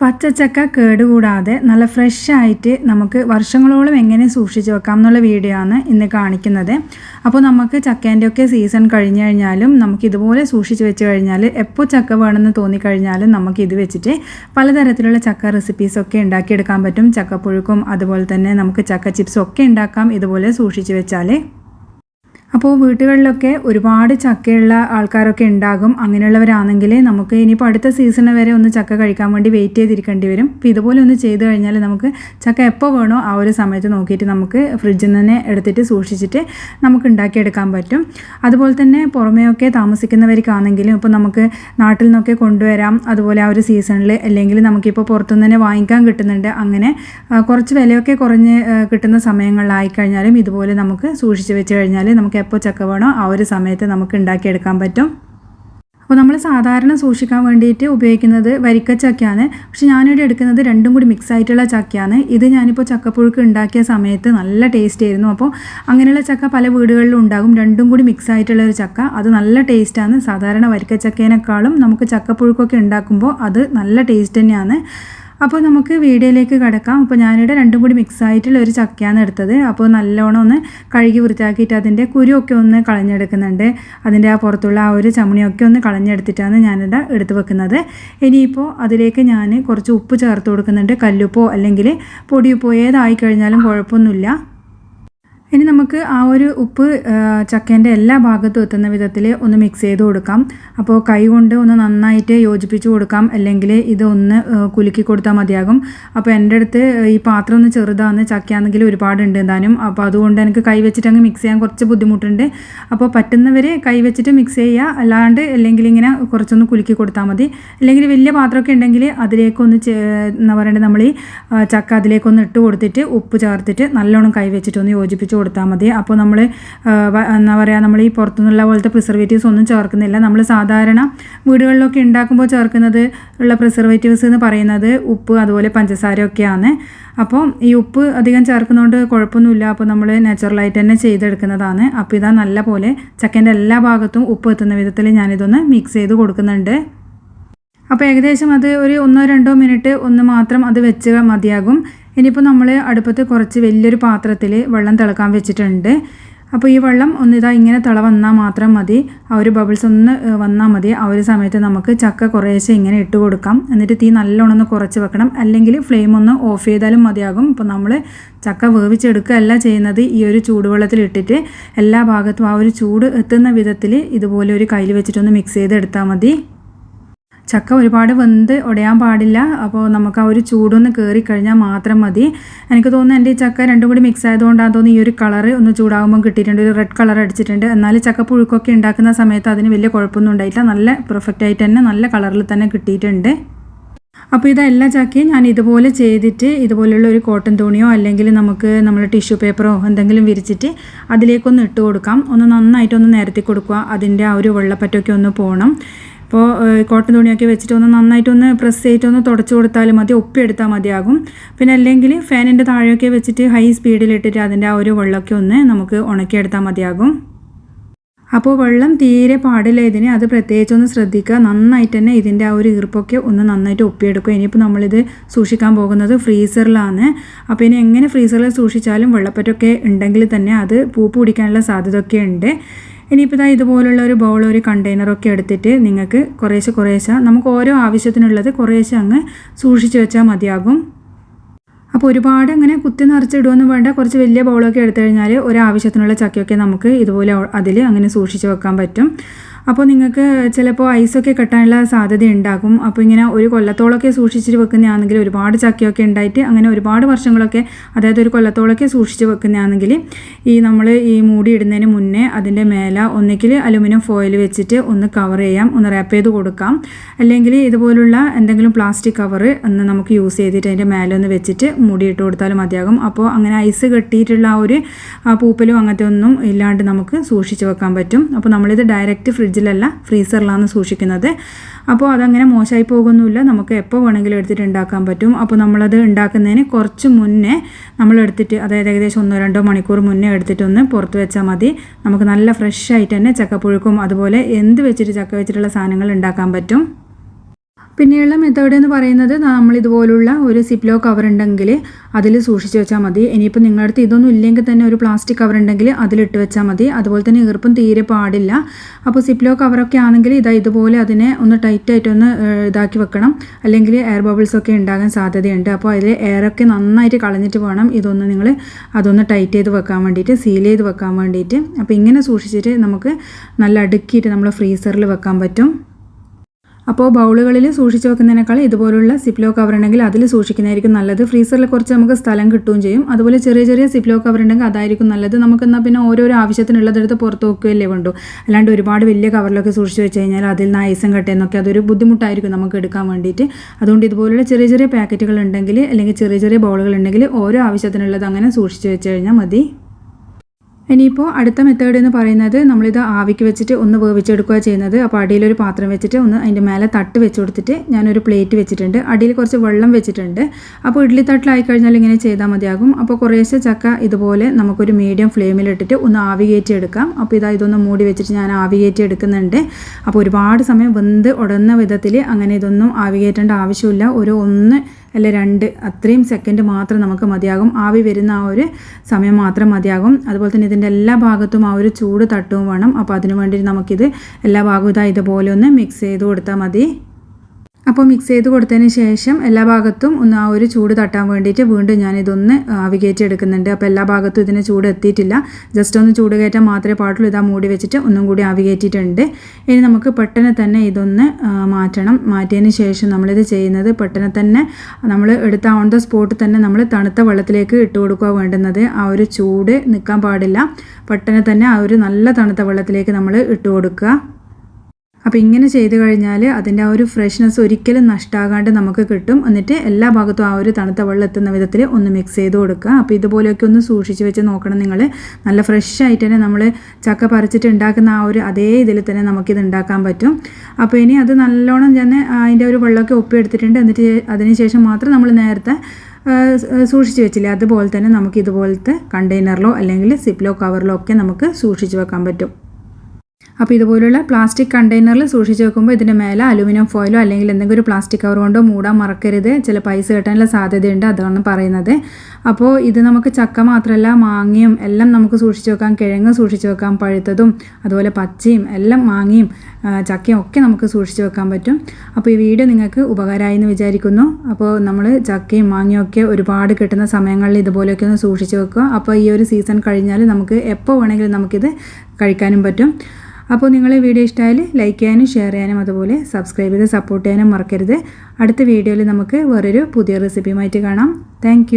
പച്ചച്ചക്ക കേടുകൂടാതെ നല്ല ഫ്രഷ് ആയിട്ട് നമുക്ക് വർഷങ്ങളോളം എങ്ങനെ സൂക്ഷിച്ച് വെക്കാം എന്നുള്ള വീഡിയോ ആണ് ഇന്ന് കാണിക്കുന്നത്. അപ്പോൾ നമുക്ക് ചക്കേന്റെ ഒക്കെ സീസൺ കഴിഞ്ഞു കഴിഞ്ഞാലും നമുക്ക് ഇതുപോലെ സൂക്ഷിച്ച് വെച്ച് കഴിഞ്ഞാൽ എപ്പോൾ ചക്ക വേണമെന്ന് തോന്നിക്കഴിഞ്ഞാലും നമുക്ക് ഇത് വെച്ചിട്ട് പലതരത്തിലുള്ള ചക്ക റെസിപ്പീസൊക്കെ ഉണ്ടാക്കിയെടുക്കാൻ പറ്റും. ചക്കപ്പുഴുക്കും അതുപോലെ തന്നെ നമുക്ക് ചക്ക ചിപ്സും ഒക്കെ ഉണ്ടാക്കാം. ഇതുപോലെ സൂക്ഷിച്ച് വെച്ചാൽ അപ്പോൾ വീടുകളിലൊക്കെ ഒരുപാട് ചക്കയുള്ള ആൾക്കാരൊക്കെ ഉണ്ടാകും. അങ്ങനെയുള്ളവരാണെങ്കിൽ നമുക്ക് ഇനിയിപ്പോൾ അടുത്ത സീസണ് വരെ ഒന്ന് ചക്ക കഴിക്കാൻ വേണ്ടി വെയിറ്റ് ചെയ്തിരിക്കേണ്ടി വരും. അപ്പോൾ ഇതുപോലെ ഒന്ന് ചെയ്ത് കഴിഞ്ഞാൽ നമുക്ക് ചക്ക എപ്പോൾ വേണോ ആ ഒരു സമയത്ത് നോക്കിയിട്ട് നമുക്ക് ഫ്രിഡ്ജിൽ നിന്ന് എടുത്തിട്ട് സൂക്ഷിച്ചിട്ട് നമുക്ക് ഉണ്ടാക്കിയെടുക്കാൻ പറ്റും. അതുപോലെ തന്നെ പുറമേയൊക്കെ താമസിക്കുന്നവർക്കാണെങ്കിലും ഇപ്പോൾ നമുക്ക് നാട്ടിൽ നിന്നൊക്കെ കൊണ്ടുവരാം. അതുപോലെ ആ ഒരു സീസണിൽ അല്ലെങ്കിൽ നമുക്കിപ്പോൾ പുറത്തുനിന്ന് തന്നെ വാങ്ങിക്കാൻ കിട്ടുന്നുണ്ട്. അങ്ങനെ കുറച്ച് വിലയൊക്കെ കുറഞ്ഞ് കിട്ടുന്ന സമയങ്ങളിലായി കഴിഞ്ഞാലും ഇതുപോലെ നമുക്ക് സൂക്ഷിച്ച് വെച്ച് കഴിഞ്ഞാൽ നമുക്ക് എപ്പോൾ ചക്ക വേണോ ആ ഒരു സമയത്ത് നമുക്ക് ഉണ്ടാക്കിയെടുക്കാൻ പറ്റും. അപ്പോൾ നമ്മൾ സാധാരണ സൂക്ഷിക്കാൻ വേണ്ടിയിട്ട് ഉപയോഗിക്കുന്നത് വരിക്ക ചക്കയാണ് പക്ഷെ ഞാനിവിടെ എടുക്കുന്നത് രണ്ടും കൂടി മിക്സ് ആയിട്ടുള്ള ചക്കയാണ്. ഇത് ഞാനിപ്പോൾ ചക്കപ്പുഴുക്ക് ഉണ്ടാക്കിയ സമയത്ത് നല്ല ടേസ്റ്റ് ആയിരുന്നു. അപ്പോൾ അങ്ങനെയുള്ള ചക്ക പല വീടുകളിലും ഉണ്ടാകും. രണ്ടും കൂടി മിക്സ് ആയിട്ടുള്ള ഒരു ചക്ക. അത് നല്ല ടേസ്റ്റാണ് സാധാരണ വരിക്ക ചക്കേനേക്കാളും നമുക്ക് ചക്കപ്പുഴുക്കൊക്കെ ഉണ്ടാക്കുമ്പോൾ അത് നല്ല ടേസ്റ്റ് തന്നെയാണ്. അപ്പോൾ നമുക്ക് വീഡിയോയിലേക്ക് കിടക്കാം. അപ്പോൾ ഞാനിവിടെ രണ്ടും കൂടി മിക്സ് ആയിട്ടുള്ള ഒരു ചക്കയാണ് എടുത്തത്. അപ്പോൾ നല്ലോണം ഒന്ന് കഴുകി വൃത്തിയാക്കിയിട്ട് അതിന്റെ കുരുവൊക്കെ ഒന്ന് കളഞ്ഞെടുക്കുന്നുണ്ട്. അതിന്റെ ആ പുറത്തുള്ള ആ ഒരു ചമണിയൊക്കെ ഒന്ന് കളഞ്ഞെടുത്തിട്ടാണ് ഞാനിവിടെ എടുത്ത് വെക്കുന്നത്. ഇനിയിപ്പോൾ അതിലേക്ക് ഞാൻ കുറച്ച് ഉപ്പ് ചേർത്ത് കൊടുക്കുന്നുണ്ട്. കല്ലുപ്പോ അല്ലെങ്കിൽ പൊടിയുപ്പോ ഏതായി കഴിഞ്ഞാലും കുഴപ്പമൊന്നുമില്ല. ഇനി നമുക്ക് ആ ഒരു ഉപ്പ് ചക്കേന്റെ എല്ലാ ഭാഗത്തും എത്തുന്ന വിധത്തിൽ ഒന്ന് മിക്സ് ചെയ്ത് കൊടുക്കാം. അപ്പോൾ കൈ കൊണ്ട് ഒന്ന് നന്നായിട്ട് യോജിപ്പിച്ച് കൊടുക്കാം. അല്ലെങ്കിൽ ഇതൊന്ന് കുലുക്കി കൊടുത്താൽ മതിയാകും. അപ്പോൾ എന്റെ അടുത്ത് ഈ പാത്രം ഒന്ന് ചെറുതാണ് ചക്കയാണെങ്കിൽ ഒരുപാട് ഉണ്ട് എന്താനും. അപ്പോൾ അതുകൊണ്ട് എനിക്ക് കൈ വെച്ചിട്ട് അങ്ങ് മിക്സ് ചെയ്യാൻ കുറച്ച് ബുദ്ധിമുട്ടുണ്ട്. അപ്പോൾ പറ്റുന്നവർ കൈ വെച്ചിട്ട് മിക്സ് ചെയ്യുക അല്ലാണ്ട് അല്ലെങ്കിൽ ഇങ്ങനെ കുറച്ചൊന്ന് കുലുക്കി കൊടുത്താൽ മതി. അല്ലെങ്കിൽ വലിയ പാത്രമൊക്കെ ഉണ്ടെങ്കിൽ അതിലേക്കൊന്ന് എന്താ പറയണ്ടത് നമ്മൾ ഈ ചക്ക അതിലേക്കൊന്ന് ഇട്ട് കൊടുത്തിട്ട് ഉപ്പ് ചേർത്തിട്ട് നല്ലോണം കൈ വെച്ചിട്ട് ഒന്ന് യോജിപ്പിച്ച് കൊടുത്താൽ മതി. അപ്പോൾ നമ്മൾ എന്താ പറയുക നമ്മൾ ഈ പുറത്തുനിന്നുള്ള പോലത്തെ പ്രിസർവേറ്റീവ്സ് ഒന്നും ചേർക്കുന്നില്ല. നമ്മൾ സാധാരണ വീടുകളിലൊക്കെ ഉണ്ടാക്കുമ്പോൾ ചേർക്കുന്നത് ഉള്ള പ്രിസർവേറ്റീവ്സ് എന്ന് പറയുന്നത് ഉപ്പ് അതുപോലെ പഞ്ചസാരയൊക്കെയാണ്. അപ്പോൾ ഈ ഉപ്പ് അധികം ചേർക്കുന്നതുകൊണ്ട് കുഴപ്പമൊന്നുമില്ല അപ്പോൾ നമ്മൾ നാച്ചുറലായിട്ട് തന്നെ ചെയ്തെടുക്കുന്നതാണ്. അപ്പോൾ ഇതാ നല്ല പോലെ ചക്കന്റെ എല്ലാ ഭാഗത്തും ഉപ്പ് എത്തുന്ന വിധത്തിൽ ഞാനിതൊന്ന് മിക്സ് ചെയ്ത് കൊടുക്കുന്നുണ്ട്. അപ്പോൾ ഏകദേശം അത് ഒരു ഒന്നോ രണ്ടോ മിനിറ്റ് ഒന്ന് മാത്രം അത് വെച്ച് മതിയാകും. ഇനിയിപ്പോൾ നമ്മൾ അടുപ്പത്ത് കുറച്ച് വലിയൊരു പാത്രത്തിൽ വെള്ളം തിളക്കാൻ വെച്ചിട്ടുണ്ട്. അപ്പോൾ ഈ വെള്ളം ഒന്ന് ഇതാ ഇങ്ങനെ തിള വന്നാൽ മാത്രം മതി. ആ ഒരു ബബിൾസ് ഒന്ന് വന്നാൽ മതി. ആ ഒരു സമയത്ത് നമുക്ക് ചക്ക കുറേശ്ശെ ഇങ്ങനെ ഇട്ട് കൊടുക്കാം. എന്നിട്ട് തീ നല്ലോണം ഒന്ന് കുറച്ച് വെക്കണം. അല്ലെങ്കിൽ ഫ്ലെയിം ഒന്ന് ഓഫ് ചെയ്താലും മതിയാകും. ഇപ്പോൾ നമ്മൾ ചക്ക വേവിച്ചെടുക്കുകയല്ല ചെയ്യുന്നത് ഈ ഒരു ചൂടുവെള്ളത്തിൽ ഇട്ടിട്ട്. എല്ലാ ഭാഗത്തും ആ ഒരു ചൂട് എത്തുന്ന വിധത്തിൽ ഇതുപോലെ ഒരു കയ്യിൽ വെച്ചിട്ടൊന്ന് മിക്സ് ചെയ്തെടുത്താൽ മതി. ചക്ക ഒരുപാട് വെന്ത് ഉടയാൻ പാടില്ല. അപ്പോൾ നമുക്ക് ആ ഒരു ചൂടൊന്ന് കയറി കഴിഞ്ഞാൽ മാത്രം മതി. എനിക്ക് തോന്നുന്നു എന്റെ ഈ ചക്ക രണ്ടും കൂടി മിക്സ് ആയതുകൊണ്ടാണ് തോന്നുന്നു ഈ ഒരു കളറ് ഒന്ന് ചൂടാകുമ്പോൾ കിട്ടിയിട്ടുണ്ട്. ഒരു റെഡ് കളർ അടിച്ചിട്ടുണ്ട്. എന്നാൽ ചക്ക പുഴുക്കൊക്കെ ഉണ്ടാക്കുന്ന സമയത്ത് അതിന് വലിയ കുഴപ്പമൊന്നും ഉണ്ടായിട്ടില്ല. നല്ല പെർഫെക്റ്റ് ആയിട്ട് തന്നെ നല്ല കളറിൽ തന്നെ കിട്ടിയിട്ടുണ്ട്. അപ്പോൾ ഇതെല്ലാം ചക്കയും ഞാൻ ഇതുപോലെ ചെയ്തിട്ട് ഇതുപോലെയുള്ള ഒരു കോട്ടൺ തുണിയോ അല്ലെങ്കിൽ നമുക്ക് നമ്മൾ ടിഷ്യൂ പേപ്പറോ എന്തെങ്കിലും വിരിച്ചിട്ട് അതിലേക്കൊന്ന് ഇട്ട് കൊടുക്കാം. ഒന്ന് നന്നായിട്ടൊന്ന് നിരത്തി കൊടുക്കുക. അതിന്റെ ആ ഒരു വെള്ളപ്പറ്റൊക്കെ ഒന്ന് പോകണം അപ്പോൾ കോട്ടൺ തുണിയൊക്കെ വെച്ചിട്ട് ഒന്ന് നന്നായിട്ടൊന്ന് പ്രസ് ചെയ്തിട്ട് ഒന്ന് തുടച്ച് കൊടുത്താൽ മതി. ഒപ്പിയെടുത്താൽ മതിയാകും. പിന്നെ അല്ലെങ്കിൽ ഫാനിന്റെ താഴെയൊക്കെ വെച്ചിട്ട് ഹൈ സ്പീഡിലിട്ടിട്ട് അതിന്റെ ആ ഒരു വെള്ളമൊക്കെ ഒന്ന് നമുക്ക് ഉണക്കിയെടുത്താൽ മതിയാകും. അപ്പോൾ വെള്ളം തീരെ പാടില്ല ഇതിന്. അത് പ്രത്യേകിച്ചൊന്ന് ശ്രദ്ധിക്കുക. നന്നായിട്ട് തന്നെ ഇതിന്റെ ആ ഒരു ഈർപ്പൊക്കെ ഒന്ന് നന്നായിട്ട് ഒപ്പിയെടുക്കുക ഇനിയിപ്പോൾ നമ്മളിത് സൂക്ഷിക്കാൻ പോകുന്നത് ഫ്രീസറിലാണ്. അപ്പോൾ ഇനി എങ്ങനെ ഫ്രീസറിൽ സൂക്ഷിച്ചാലും വെള്ളപ്പറ്റൊക്കെ ഉണ്ടെങ്കിൽ തന്നെ അത് പൂപ്പ് പിടിക്കാനുള്ള സാധ്യതയൊക്കെ ഉണ്ട്. ഇനിയിപ്പോൾ ഇതാ ഇതുപോലുള്ള ഒരു ബൗൾ ഒരു കണ്ടെയ്നറൊക്കെ എടുത്തിട്ട് നിങ്ങൾക്ക് കുറേശ്ശെ കുറേശ്ശെ നമുക്ക് ഓരോ ആവശ്യത്തിനുള്ളത് കുറേശ്ശെ അങ്ങ് സൂക്ഷിച്ച് വെച്ചാൽ മതിയാകും. അപ്പോൾ ഒരുപാട് അങ്ങനെ കുത്തി നിറച്ചിടുകയൊന്നും വേണ്ട. കുറച്ച് വലിയ ബൗളൊക്കെ എടുത്തു കഴിഞ്ഞാൽ ഒരാവശ്യത്തിനുള്ള ചക്കയൊക്കെ നമുക്ക് ഇതുപോലെ അതിൽ അങ്ങനെ സൂക്ഷിച്ച് വെക്കാൻ പറ്റും. അപ്പോൾ നിങ്ങൾക്ക് ചിലപ്പോൾ ഐസൊക്കെ കെട്ടാനുള്ള സാധ്യത ഉണ്ടാകും. അപ്പോൾ ഇങ്ങനെ ഒരു കൊല്ലത്തോളമൊക്കെ സൂക്ഷിച്ചിട്ട് വെക്കുന്നതാണെങ്കിൽ ഒരുപാട് ചക്കയൊക്കെ ഉണ്ടായിട്ട് അങ്ങനെ ഒരുപാട് വർഷങ്ങളൊക്കെ അതായത് ഒരു കൊല്ലത്തോളമൊക്കെ സൂക്ഷിച്ച് വെക്കുന്നതാണെങ്കിൽ ഈ നമ്മൾ ഈ മൂടി ഇടുന്നതിന് മുന്നേ അതിന്റെ മേല ഒന്നുകിൽ അലുമിനിയം ഫോയിൽ വെച്ചിട്ട് ഒന്ന് കവർ ചെയ്യാം. ഒന്ന് റാപ്പ് ചെയ്ത് കൊടുക്കാം. അല്ലെങ്കിൽ ഇതുപോലുള്ള എന്തെങ്കിലും പ്ലാസ്റ്റിക് കവർ ഒന്ന് നമുക്ക് യൂസ് ചെയ്തിട്ട് അതിന്റെ മേലെ ഒന്ന് വെച്ചിട്ട് മൂടി ഇട്ട് കൊടുത്താലും മതിയാകും. അപ്പോൾ അങ്ങനെ ഐസ് കെട്ടിയിട്ടുള്ള ആ ഒരു പൂപ്പലും അങ്ങനത്തെ ഒന്നും ഇല്ലാണ്ട് നമുക്ക് സൂക്ഷിച്ച് വെക്കാൻ പറ്റും. അപ്പോൾ നമ്മളിത് ഡയറക്റ്റ് ഫ്രിഡ്ജിലല്ല ഫ്രീസറിലാണ് സൂക്ഷിക്കുന്നത്. അപ്പോൾ അതങ്ങനെ മോശമായി പോകുന്നില്ല നമുക്ക് എപ്പോൾ വേണമെങ്കിലും എടുത്തിട്ട് ഉണ്ടാക്കാൻ പറ്റും. അപ്പോൾ നമ്മളത് ഉണ്ടാക്കുന്നതിന് കുറച്ച് മുന്നേ നമ്മൾ എടുത്തിട്ട് അതായത് ഏകദേശം ഒന്നോ രണ്ടോ മണിക്കൂർ മുന്നേ എടുത്തിട്ടൊന്ന് പുറത്ത് വെച്ചാൽ മതി. നമുക്ക് നല്ല ഫ്രഷ് ആയിട്ട് തന്നെ ചക്കപ്പുഴുക്കും അതുപോലെ എന്ത് വെച്ചിട്ട് ചക്ക വെച്ചിട്ടുള്ള സാധനങ്ങൾ ഉണ്ടാക്കാൻ പറ്റും. പിന്നെയുള്ള മെത്തേഡ് എന്ന് പറയുന്നത് നമ്മൾ ഇതുപോലുള്ള ഒരു സിപ്ലോ കവർ ഉണ്ടെങ്കിൽ അതിൽ സൂക്ഷിച്ച് വെച്ചാൽ മതി. ഇനിയിപ്പോൾ നിങ്ങളുടെ അടുത്ത് ഇതൊന്നും ഇല്ലെങ്കിൽ തന്നെ ഒരു പ്ലാസ്റ്റിക് കവർ ഉണ്ടെങ്കിൽ അതിലിട്ട് വെച്ചാൽ മതി. അതുപോലെ തന്നെ ഈർപ്പം തീരെ പാടില്ല. അപ്പോൾ സിപ്ലോ കവറൊക്കെ ആണെങ്കിൽ ഇതാ ഇതുപോലെ അതിനെ ഒന്ന് ടൈറ്റായിട്ടൊന്ന് ഇതാക്കി വെക്കണം. അല്ലെങ്കിൽ എയർ ബബിൾസ് ഒക്കെ ഉണ്ടാകാൻ സാധ്യതയുണ്ട്. അപ്പോൾ അതിൽ എയറൊക്കെ നന്നായിട്ട് കളഞ്ഞിട്ട് വേണം ഇതൊന്ന് നിങ്ങൾ അതൊന്ന് ടൈറ്റ് ചെയ്ത് വെക്കാൻ വേണ്ടിയിട്ട് സീൽ ചെയ്ത് വെക്കാൻ വേണ്ടിയിട്ട്. അപ്പോൾ ഇങ്ങനെ സൂക്ഷിച്ചിട്ട് നമുക്ക് നല്ല അടുക്കിയിട്ട് നമ്മൾ ഫ്രീസറിൽ വെക്കാൻ പറ്റും. അപ്പോൾ ബൗളുകളിൽ സൂക്ഷിച്ച് വെക്കുന്നതിനേക്കാൾ ഇതുപോലുള്ള സിപ്ലോ കവർ ഉണ്ടെങ്കിൽ അതിൽ സൂക്ഷിക്കുന്നതായിരിക്കും നല്ലത്. ഫ്രീസറിൽ കുറച്ച് നമുക്ക് സ്ഥലം കിട്ടുകയും ചെയ്യും. അതുപോലെ ചെറിയ ചെറിയ സിപ്ലോ കവർ ഉണ്ടെങ്കിൽ അതായിരിക്കും നല്ലത്. നമുക്ക് എന്നാൽ പിന്നെ ഓരോരോ ആവശ്യത്തിനുള്ളതെടുത്ത് പുറത്ത് വെക്കുകയല്ലേ വേണ്ടു. അല്ലാണ്ട് ഒരുപാട് വലിയ കവറിലൊക്കെ സൂക്ഷിച്ച് വെച്ച് കഴിഞ്ഞാൽ അതിൽ നിന്ന് ഐസും കട്ടയെന്നൊക്കെ അതൊരു ബുദ്ധിമുട്ടായിരിക്കും നമുക്ക് എടുക്കാൻ വേണ്ടിയിട്ട്. അതുകൊണ്ട് ഇതുപോലുള്ള ചെറിയ ചെറിയ പാക്കറ്റുകൾ ഉണ്ടെങ്കിൽ അല്ലെങ്കിൽ ചെറിയ ചെറിയ ബൗളുകൾ ഉണ്ടെങ്കിൽ ഓരോ ആവശ്യത്തിനുള്ളത് അങ്ങനെ സൂക്ഷിച്ച് വെച്ച് കഴിഞ്ഞാൽ മതി. ഇനിയിപ്പോൾ അടുത്ത മെത്തേഡ് എന്ന് പറയുന്നത് നമ്മളിത് ആവിക്ക് വെച്ചിട്ട് ഒന്ന് വേവിച്ചെടുക്കുക ചെയ്യുന്നത്. അപ്പോൾ അടിയിലൊരു പാത്രം വെച്ചിട്ട് ഒന്ന് അതിന്റെ മേലെ തട്ട് വെച്ച് കൊടുത്തിട്ട് ഞാനൊരു പ്ലേറ്റ് വെച്ചിട്ടുണ്ട്. അടിയിൽ കുറച്ച് വെള്ളം വെച്ചിട്ടുണ്ട്. അപ്പോൾ ഇഡ്ഡലി തട്ടിലായി കഴിഞ്ഞാൽ ഇങ്ങനെ ചെയ്താൽ മതിയാകും. അപ്പോൾ കുറേശ്ശെ ചക്ക ഇതുപോലെ നമുക്കൊരു മീഡിയം ഫ്ലെയിമിലിട്ടിട്ട് ഒന്ന് ആവി കയറ്റി എടുക്കാം അപ്പോൾ ഇതാ ഇതൊന്ന് മൂടി വെച്ചിട്ട് ഞാൻ ആവി കയറ്റി എടുക്കുന്നുണ്ട് അപ്പോൾ ഒരുപാട് സമയം വെന്ത് ഉടന്ന വിധത്തിൽ അങ്ങനെ ഇതൊന്നും ആവി കയറ്റേണ്ട ആവശ്യമില്ല. ഒരു ഒന്ന് അല്ലെ രണ്ട്. അത്രയും സെക്കൻഡ് മാത്രം നമുക്ക് മതിയാകും. ആവി വരുന്ന ആ ഒരു സമയം മാത്രം മതിയാകും. അതുപോലെ തന്നെ ഇതിന്റെ എല്ലാ ഭാഗത്തും ആ ഒരു ചൂട് തട്ടും വേണം. അപ്പോൾ അതിനു വേണ്ടി നമുക്കിത് എല്ലാ ഭാഗവും ഇതാ ഇതുപോലെ ഒന്ന് മിക്സ് ചെയ്ത് കൊടുത്താൽ മതി. അപ്പോൾ മിക്സ് ചെയ്ത് കൊടുത്തതിന് ശേഷം എല്ലാ ഭാഗത്തും ഒന്ന് ആ ഒരു ചൂട് തട്ടാൻ വേണ്ടിയിട്ട് വീണ്ടും ഞാൻ ഇതൊന്ന് ആവി കയറ്റി എടുക്കുന്നുണ്ട്. അപ്പോൾ എല്ലാ ഭാഗത്തും ഇതിന് ചൂട് എത്തിയിട്ടില്ല. ജസ്റ്റ് ഒന്ന് ചൂട് കയറ്റാൻ മാത്രമേ പാടുള്ളൂ. ഇതാ മൂടി വെച്ചിട്ട് ഒന്നും കൂടി ആവികേറ്റിയിട്ടുണ്ട് ഇനി നമുക്ക് പെട്ടെന്ന് തന്നെ ഇതൊന്ന് മാറ്റണം. മാറ്റിയതിന് ശേഷം നമ്മളിത് ചെയ്യുന്നത് പെട്ടെന്ന് തന്നെ നമ്മൾ എടുത്ത ഓൺ ദ സ്പോട്ട് തന്നെ നമ്മൾ തണുത്ത വെള്ളത്തിലേക്ക് ഇട്ട് കൊടുക്കുക വേണ്ടുന്നത്. ആ ഒരു ചൂട് നിൽക്കാൻ പാടില്ല. പെട്ടെന്ന് തന്നെ ആ ഒരു നല്ല തണുത്ത വെള്ളത്തിലേക്ക് നമ്മൾ ഇട്ട് കൊടുക്കുക. അപ്പോൾ ഇങ്ങനെ ചെയ്ത് കഴിഞ്ഞാൽ അതിന്റെ ആ ഒരു ഫ്രഷ്നെസ് ഒരിക്കലും നഷ്ടാകാണ്ട് നമുക്ക് കിട്ടും. എന്നിട്ട് എല്ലാ ഭാഗത്തും ആ ഒരു തണുത്ത വെള്ളം എത്തുന്ന വിധത്തിൽ ഒന്ന് മിക്സ് ചെയ്ത് കൊടുക്കുക. അപ്പോൾ ഇതുപോലെയൊക്കെ ഒന്ന് സൂക്ഷിച്ച് വെച്ച് നോക്കണം നിങ്ങൾ നല്ല ഫ്രഷ് ആയിട്ട് തന്നെ നമ്മൾ ചക്ക പറിച്ചിട്ട് ഉണ്ടാക്കുന്ന ആ ഒരു അതേ ഇതിൽ തന്നെ നമുക്കിത് ഉണ്ടാക്കാൻ പറ്റും. അപ്പോൾ ഇനി അത് നല്ലോണം തന്നെ അതിന്റെ ഒരു വെള്ളമൊക്കെ ഒപ്പിയെടുത്തിട്ടുണ്ട് എന്നിട്ട് അതിന് ശേഷം മാത്രം നമ്മൾ നേരത്തെ സൂക്ഷിച്ച് വെച്ചില്ലേ? അതുപോലെ തന്നെ നമുക്ക് ഇതുപോലത്തെ കണ്ടെയ്നറിലോ അല്ലെങ്കിൽ സിപ്ലോ കവറിലോ ഒക്കെ നമുക്ക് സൂക്ഷിച്ച് വെക്കാൻ പറ്റും. അപ്പോൾ ഇതുപോലുള്ള പ്ലാസ്റ്റിക് കണ്ടെയ്നറിൽ സൂക്ഷിച്ച് വെക്കുമ്പോൾ ഇതിന്റെ മേലെ അലുമിനിയം ഫോയിലോ അല്ലെങ്കിൽ എന്തെങ്കിലും ഒരു പ്ലാസ്റ്റിക് കവർ കൊണ്ടോ മൂടാൻ മറക്കരുത്. ചില പൈസ കിട്ടാനുള്ള സാധ്യതയുണ്ട് അതാണ് പറയുന്നത്. അപ്പോൾ ഇത് നമുക്ക് ചക്ക മാത്രമല്ല മാങ്ങയും എല്ലാം നമുക്ക് സൂക്ഷിച്ച് വെക്കാം. കിഴങ്ങ് സൂക്ഷിച്ച് വെക്കാം പഴുത്തതും അതുപോലെ പച്ചയും എല്ലാം മാങ്ങയും ചക്കയും ഒക്കെ നമുക്ക് സൂക്ഷിച്ച് വെക്കാൻ പറ്റും. അപ്പോൾ ഈ വീഡിയോ നിങ്ങൾക്ക് ഉപകാരമായി എന്ന് വിചാരിക്കുന്നു. അപ്പോൾ നമ്മൾ ചക്കയും മാങ്ങയും ഒക്കെ ഒരുപാട് കിട്ടുന്ന സമയങ്ങളിൽ ഇതുപോലെയൊക്കെ ഒന്ന് സൂക്ഷിച്ച് വെക്കുക. അപ്പോൾ ഈ ഒരു സീസൺ കഴിഞ്ഞാൽ നമുക്ക് എപ്പോൾ വേണമെങ്കിലും നമുക്കിത് കഴിക്കാനും പറ്റും. അപ്പോൾ നിങ്ങൾ വീഡിയോ ഇഷ്ടമായാൽ ലൈക്ക് ചെയ്യാനും ഷെയർ ചെയ്യാനും അതുപോലെ സബ്സ്ക്രൈബ് ചെയ്ത് സപ്പോർട്ട് ചെയ്യാനും മറക്കരുത്. അടുത്ത വീഡിയോയിൽ നമുക്ക് വേറൊരു പുതിയ റെസിപ്പിയുമായിട്ട് കാണാം. താങ്ക്